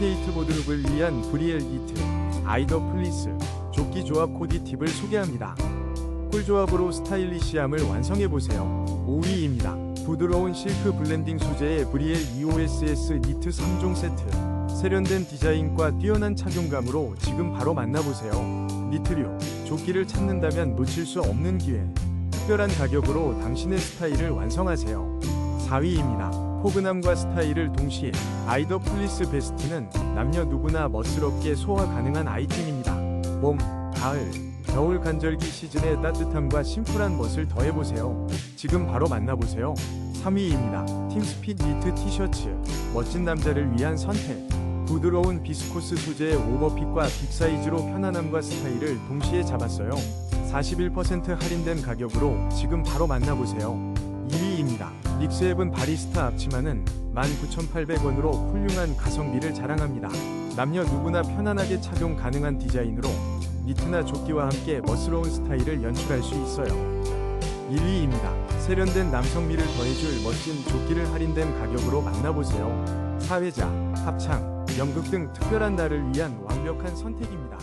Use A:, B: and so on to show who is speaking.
A: 스케이트보드룩을 위한 브리엘 니트, 아이더 플리스, 조끼 조합 코디 팁을 소개합니다. 꿀조합으로 스타일리시함을 완성해보세요. 5위입니다. 부드러운 실크 블렌딩 소재의 브리엘 EOSS 니트 3종 세트. 세련된 디자인과 뛰어난 착용감으로 지금 바로 만나보세요. 니트류, 조끼를 찾는다면 놓칠 수 없는 기회. 특별한 가격으로 당신의 스타일을 완성하세요. 4위입니다. 포근함과 스타일을 동시에 아이더 플리스 베스트는 남녀 누구나 멋스럽게 소화 가능한 아이템입니다. 봄, 가을, 겨울 간절기 시즌의 따뜻함과 심플한 멋을 더해보세요. 지금 바로 만나보세요. 3위입니다. 팀스핏 니트 티셔츠. 멋진 남자를 위한 선택. 부드러운 비스코스 소재의 오버핏과 빅사이즈로 편안함과 스타일을 동시에 잡았어요. 41% 할인된 가격으로 지금 바로 만나보세요. 2위입니다. 닉스앱은 바리스타 앞치마는 19,800원으로 훌륭한 가성비를 자랑합니다. 남녀 누구나 편안하게 착용 가능한 디자인으로 니트나 조끼와 함께 멋스러운 스타일을 연출할 수 있어요. 1위입니다. 세련된 남성미를 더해줄 멋진 조끼를 할인된 가격으로 만나보세요. 사회자, 합창, 연극 등 특별한 날을 위한 완벽한 선택입니다.